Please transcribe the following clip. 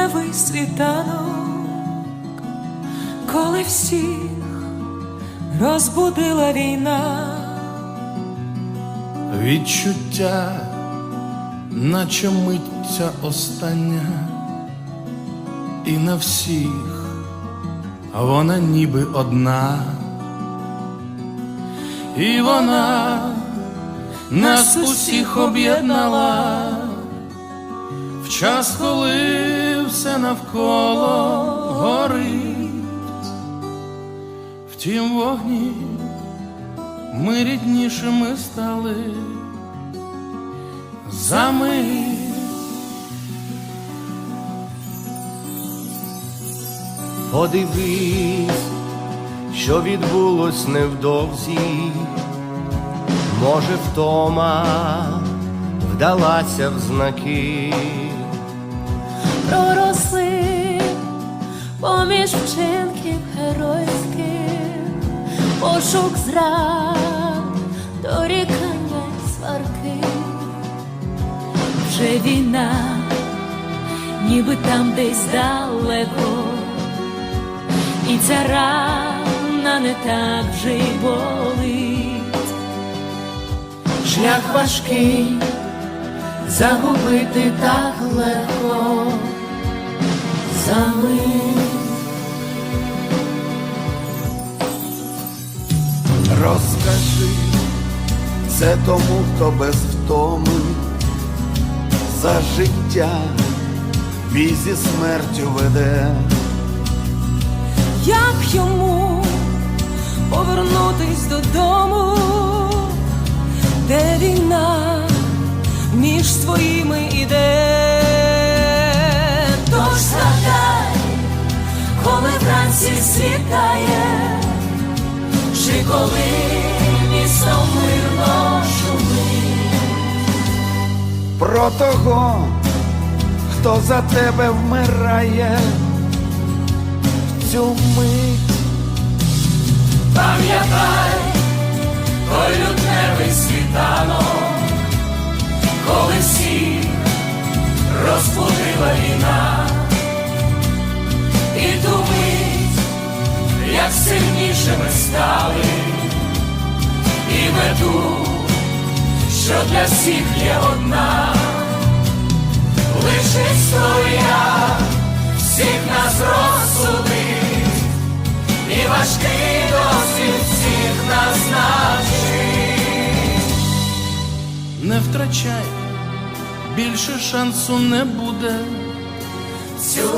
лютневий світанок, коли всіх розбудила війна. Відчуття, наче миття остання, і на всіх вона ніби одна, і вона нас усіх об'єднала час, коли все навколо горить, в тім вогні ми ріднішими стали. За мить. Подивись, що відбулось невдовзі, може, втома вдалася в знаки, пошук зрад, дорікання й сварки, вже війна, ніби там десь далеко, і ця рана не так вже й болить. Шлях важкий, загубити так легко. За Розкажи це тому, хто без втоми за життя бій зі смертю веде. Як йому повернутись додому, де війна між своїми іде, тож згадай, коли вранці світає, чи коли місто мирно шумить. Про того, хто за тебе вмирає в цю мить. Пам'ятай, мету, що для всіх є одна, лише історія всіх нас розсудить. І важкий досвід всіх нас навчить. Не втрачай, більше шансу не буде. Цю